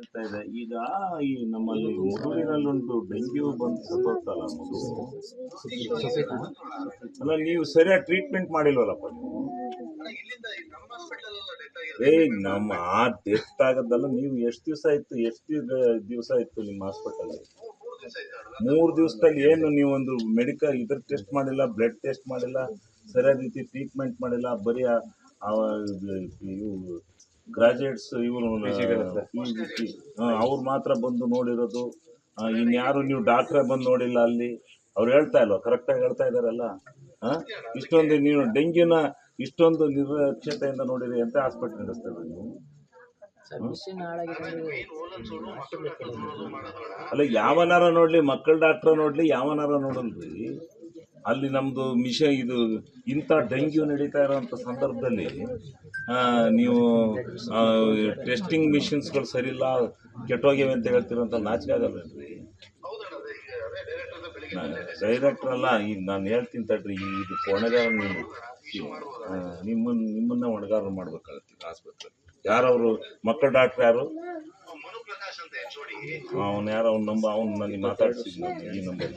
ಹೇಳ್ತಾ ಇದೆ. ಈಗ ಈ ನಮ್ಮಲ್ಲಿ ಮಗುವಿನಲ್ಲೊಂದು ಡೆಂಗ್ಯೂ ಬಂದು ಸತ್ತೋಗ್ತಲ್ಲ ಮಗು ಅಲ್ಲ ನೀವು ಸರಿಯಾಗಿ ಟ್ರೀಟ್ಮೆಂಟ್ ಮಾಡಿಲ್ವಲ್ಲಪ್ಪ ನೀವು? ಏ ನಮ್ಮ ಆ ಡೆತ್ ಆಗದಲ್ಲ ನೀವು ಎಷ್ಟು ದಿವಸ ಆಯ್ತು ಎಷ್ಟು ದಿವಸ ಆಯ್ತು ನಿಮ್ಮ ಹಾಸ್ಪಿಟಲ್ ಮೂರು ದಿವಸದಲ್ಲಿ ಏನು ನೀವೊಂದು ಮೆಡಿಕಲ್ ಇದ್ರ ಟೆಸ್ಟ್ ಮಾಡಿಲ್ಲ ಬ್ಲಡ್ ಟೆಸ್ಟ್ ಮಾಡಿಲ್ಲ ಸರಿಯಾದ ರೀತಿ ಟ್ರೀಟ್ಮೆಂಟ್ ಮಾಡಿಲ್ಲ ಬರೀ ಇವು ಗ್ರಾಜುಯೇಟ್ಸ್ ಇವರು ಅವ್ರು ಮಾತ್ರ ಬಂದು ನೋಡಿರೋದು. ಇನ್ಯಾರು ನೀವು ಡಾಕ್ಟ್ರೇ ಬಂದು ನೋಡಿಲ್ಲ ಅಲ್ಲಿ? ಅವ್ರು ಹೇಳ್ತಾ ಇಲ್ವಾ? ಕರೆಕ್ಟಾಗಿ ಹೇಳ್ತಾ ಇದ್ದಾರಲ್ಲ ಹಾಂ ಇಷ್ಟೊಂದು ನೀವು ಡೆಂಗ್ಯೂನ ಇಷ್ಟೊಂದು ನಿರ್ಲಕ್ಷ್ಯತೆಯಿಂದ ನೋಡಿರಿ ಅಂತ ಹಾಸ್ಪಿಟ್ಲ್ ನಡೆಸ್ತಾರೆ ನೀವು. ಅಲ್ಲ ಯಾವನಾರ ನೋಡ್ಲಿ ಮಕ್ಕಳ ಡಾಕ್ಟ್ರ ನೋಡ್ಲಿ ಯಾವನಾರ ನೋಡಲ್ರಿ. ಅಲ್ಲಿ ನಮ್ಮದು ಮಿಷ ಇದು, ಇಂಥ ಡೆಂಗ್ಯೂ ನಡೀತಾ ಇರೋಂಥ ಸಂದರ್ಭದಲ್ಲಿ ನೀವು ಟೆಸ್ಟಿಂಗ್ ಮಿಷಿನ್ಸ್ಗಳು ಸರಿಯಿಲ್ಲ ಕೆಟ್ಟೋಗಿವೆ ಅಂತ ಹೇಳ್ತಿರೋಂಥ ನಾಚಿಕೆ ಆಗಲ್ಲ ಡೈರೆಕ್ಟರ್ ಅಲ್ಲ ಈಗ ನಾನು ಹೇಳ್ತೀನಿ ತಡ್ರಿ ಇದು ಹೊಣೆಗಾರ ನೀವು ನಿಮ್ಮನ್ನು ನಿಮ್ಮನ್ನ ಹೊಣೆಗಾರ ಮಾಡ್ಬೇಕಾಗತ್ತೆ ಆಸ್ಪತ್ರೆ ಯಾರವರು, ಮಕ್ಕಳ ಡಾಕ್ಟ್ರ್ ಯಾರು? ಅವನು ಯಾರು, ಅವ್ನ ನಂಬ ಅವ್ನು ನನಗೆ ಮಾತಾಡ್ತಿದ್ದೀನಿ ಈ ನಂಬರ್